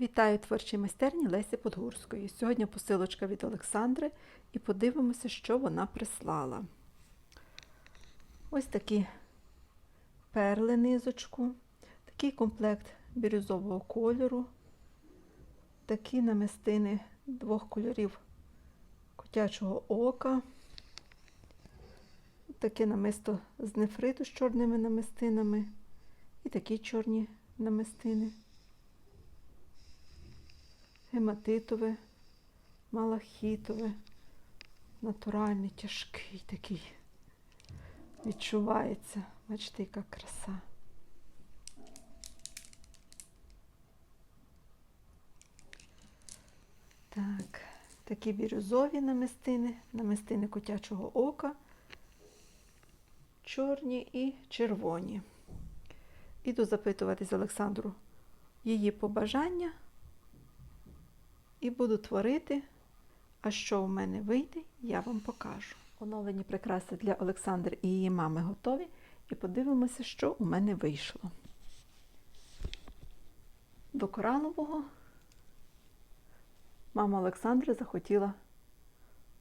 Вітаю творчій майстерні Лесі Подгурської. Сьогодні посилочка від Олександри і подивимося, що вона прислала. Ось такі перли низочку, такий комплект бірюзового кольору, такі намистини двох кольорів котячого ока, таке намисто з нефриту з чорними намистинами і такі чорні намистини гематитове, малахітове, натуральний, тяжкий такий. Відчувається. Бачите, яка краса. Так, такі бірюзові намистини, намистини котячого ока, чорні і червоні. Іду запитуватись Олександру її побажання і буду творити. А що в мене вийде, я вам покажу. Оновлені прикраси для Олександри і її мами готові. І подивимося, що у мене вийшло. До коралового мама Олександри захотіла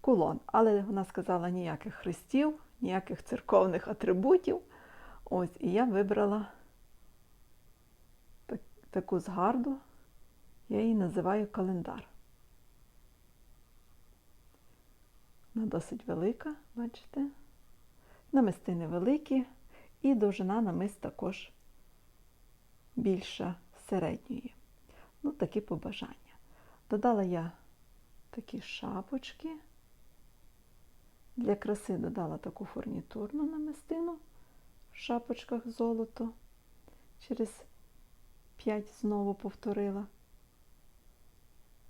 кулон, але вона сказала ніяких хрестів, ніяких церковних атрибутів. Ось, і я вибрала так, таку згарду, я її називаю календар. Вона досить велика, бачите? Намистини великі, і довжина намис також більша середньої. Ну, такі побажання. Додала я такі шапочки. Для краси додала таку фурнітурну намистину в шапочках золото. Через 5 знову повторила,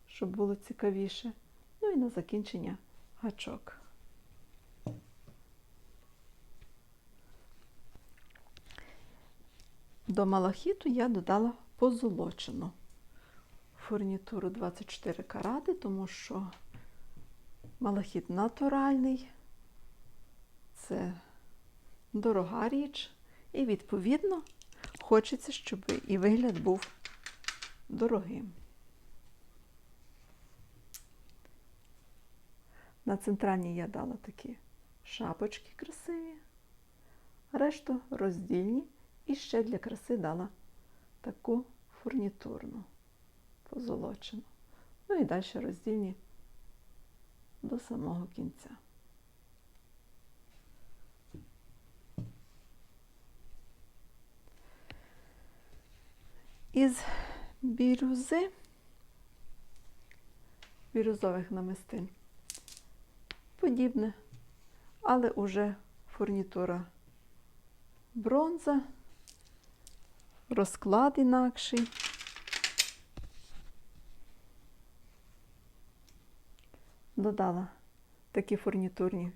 щоб було цікавіше. Ну і на закінчення гачок. До малахіту я додала позолочену фурнітуру 24 карати, тому що малахіт натуральний, це дорога річ, і, відповідно, хочеться, щоб і вигляд був дорогим. На центральній я дала такі шапочки красиві, решту роздільні і ще для краси дала таку фурнітурну, позолочену. Ну і далі роздільні до самого кінця. Із бірюзи, бірюзових намистин подібне, але уже фурнітура бронза, розклад інакший. Додала такі фурнітурні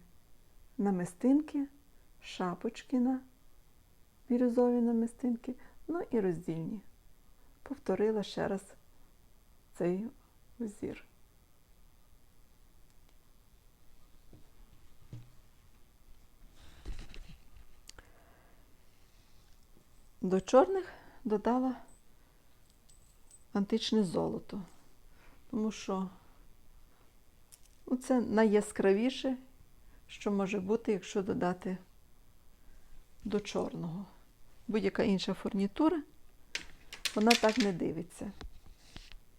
намистинки, шапочки на бірюзові намистинки, ну і роздільні. Повторила ще раз цей узір. До чорних додала античне золото, тому що ну, це найяскравіше, що може бути, якщо додати до чорного. Будь-яка інша фурнітура, вона так не дивиться.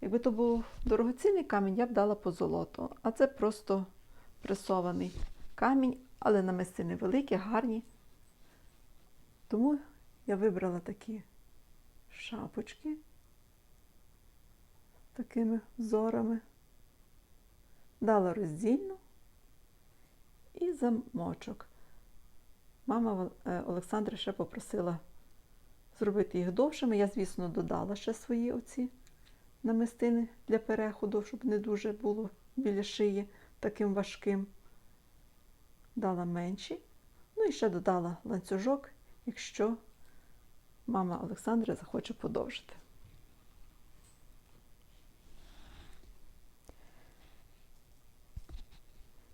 Якби то був дорогоцінний камінь, я б дала по золоту, а це просто пресований камінь, але намистини великі, гарні. Тому я вибрала такі шапочки такими зорами, дала роздільну і замочок. Мама Олександра ще попросила зробити їх довшими. Я, звісно, додала ще свої оці намистини для переходу, щоб не дуже було біля шиї таким важким. Дала менші. Ну і ще додала ланцюжок, якщо мама Олександра захоче подовжити.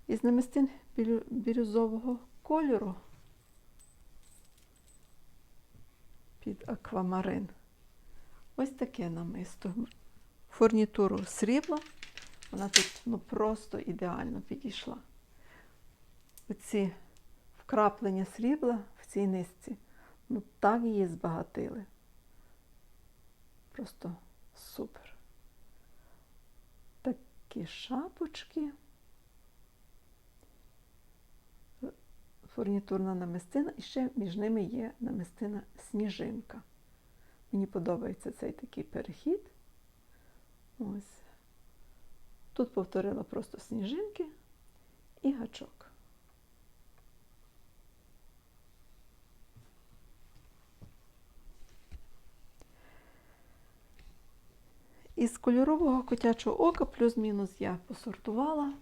Із намистин бірюзового кольору під аквамарин. Ось таке намисто фурнітуру срібла. Вона тут ну, просто ідеально підійшла. Оці вкраплення срібла в цій низці, ну так її збагатили. Просто супер. Такі шапочки. Фурнітурна намистина, і ще між ними є намистина сніжинка. Мені подобається цей такий перехід. Ось. Тут повторила просто сніжинки і гачок. Із кольорового котячого ока плюс-мінус я посортувала.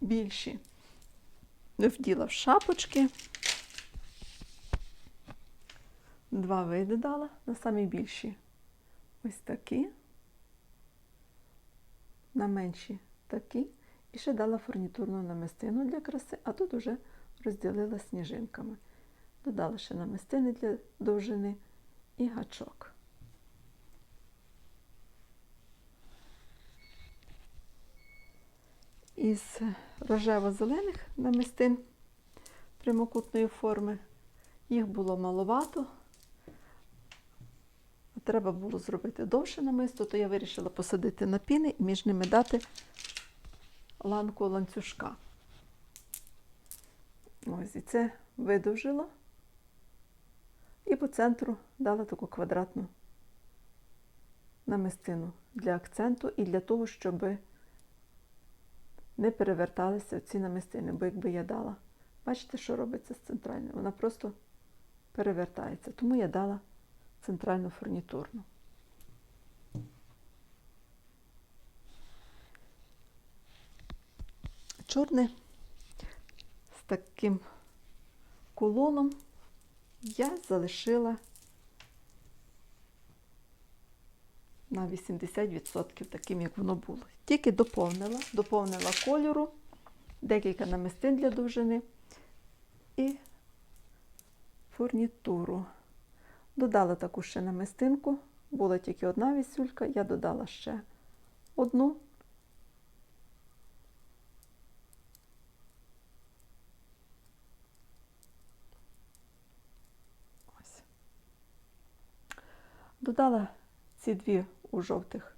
Більші вділа в шапочки. Два види дала на самі більші. Ось такі, на менші такі. І ще дала фурнітурну намистину для краси, а тут уже розділила сніжинками. Додала ще намистини для довжини і гачок. Із рожево-зелених намистин прямокутної форми їх було маловато. Треба було зробити довше намисто, то я вирішила посадити на піни і між ними дати ланку ланцюжка. Ось і це видовжила. І по центру дала таку квадратну намистину для акценту і для того, щоб не переверталися ці намистини, бо якби я дала. Бачите, що робиться з центральною? Вона просто перевертається. Тому я дала центральну фурнітурну. Чорне з таким кулоном я залишила на 80% таким, як воно було. Тільки доповнила, доповнила кольору, декілька намистин для довжини і фурнітуру. Додала таку ще намистинку, була тільки одна вісюлька, я додала ще одну. Ось. Додала ці дві у жовтих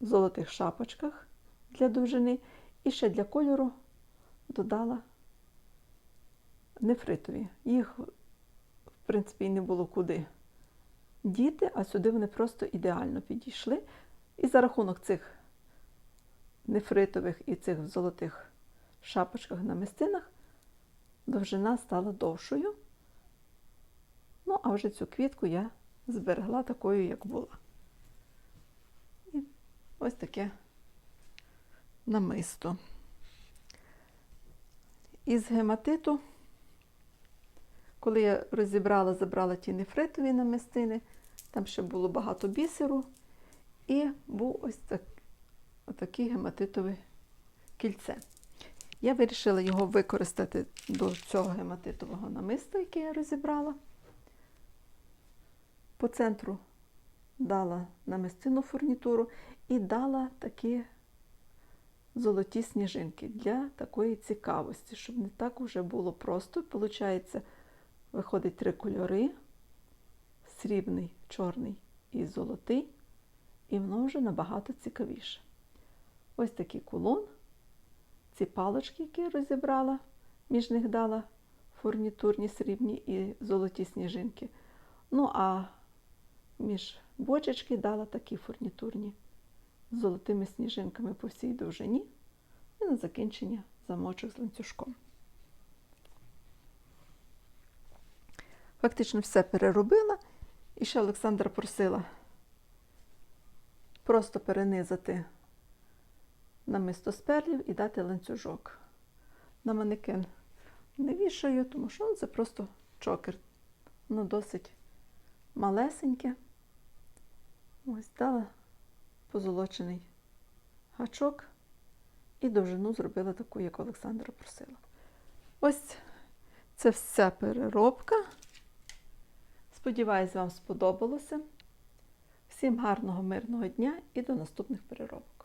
золотих шапочках для довжини. І ще для кольору додала нефритові. Їх, в принципі, і не було куди діти, а сюди вони просто ідеально підійшли. І за рахунок цих нефритових і цих золотих шапочках на мистинах довжина стала довшою. Ну, а вже цю квітку я зберегла такою, як була. І ось таке намисто. Із гематиту, коли я розібрала, забрала ті нефритові намистини, там ще було багато бісеру, і був ось так, отаке гематитове кільце. Я вирішила його використати до цього гематитового намиста, яке я розібрала. По центру дала намистину фурнітуру і дала такі золоті сніжинки для такої цікавості, щоб не так уже було просто. Получається, виходить три кольори: срібний, чорний і золотий, і воно вже набагато цікавіше. Ось такий кулон, ці палочки, які я розібрала, між них дала фурнітурні срібні і золоті сніжинки. Ну, а між бочечки дала такі фурнітурні з золотими сніжинками по всій довжині і на закінчення замочок з ланцюжком. Фактично все переробила. І ще Олександра просила просто перенизати намисто з перлів і дати ланцюжок. На манекен не вішаю, тому що це просто чокер. Воно досить малесеньке. Ось дала позолочений гачок і довжину зробила таку, як Олександра просила. Ось це вся переробка. Сподіваюсь, вам сподобалося. Всім гарного, мирного дня і до наступних переробок.